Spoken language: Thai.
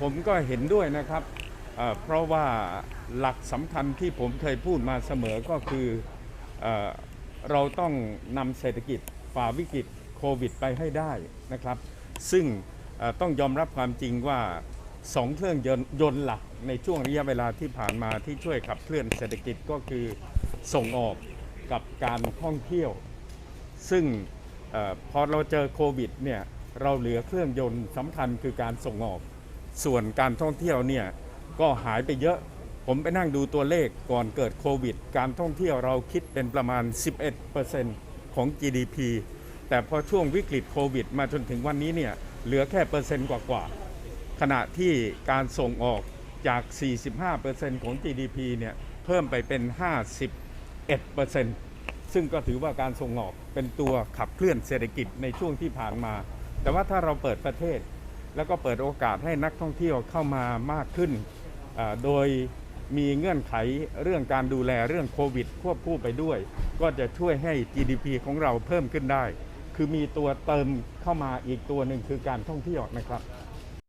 ผมก็เห็นด้วยนะครับเพราะว่าหลักสำคัญที่ผมเคยพูดมาเสมอก็คือเอเราต้องนำเศรษฐกิจฝ่าวิกฤตโควิดไปให้ได้นะครับ ซึ่งต้องยอมรับความจริงว่าสองเครื่องยนต์ยนต์หลักในช่วงระยะเวลาที่ผ่านมาที่ช่วยขับเคลื่อนเศรษฐกิจก็คือส่งออกกับการท่องเที่ยว ซึ่งอพอเราเจอโควิดเนี่ยเราเหลือเครื่องยนต์สำคัญคือการส่งออก ส่วนการท่องเที่ยวเนี่ยก็หายไปเยอะ ผมไปนั่งดูตัวเลขก่อนเกิดโควิด การท่องเที่ยวเราคิดเป็นประมาณ 11%ของ GDP แต่พอช่วงวิกฤตโควิด มาจนถึงวันนี้เนี่ยเหลือแค่เปอร์เซ็นต์กว่าๆขณะที่การส่งออกจาก 45%ของ GDP เนี่ยเพิ่มไปเป็น 51%ซึ่งก็ถือว่าการส่งออกเป็นตัวขับเคลื่อนเศรษฐกิจในช่วงที่ผ่านมา แต่ว่าถ้าเราเปิดประเทศ แล้วก็เปิดโอกาสให้นักท่องเที่ยวเข้ามามากขึ้น โดยมีเงื่อนไขเรื่องการดูแลเรื่องโควิด ควบคู่ไปด้วย ก็จะช่วยให้ GDP ของเราเพิ่มขึ้นได้ คือมีตัวเติมเข้ามาอีกตัวหนึ่งคือการท่องเที่ยวนะครับ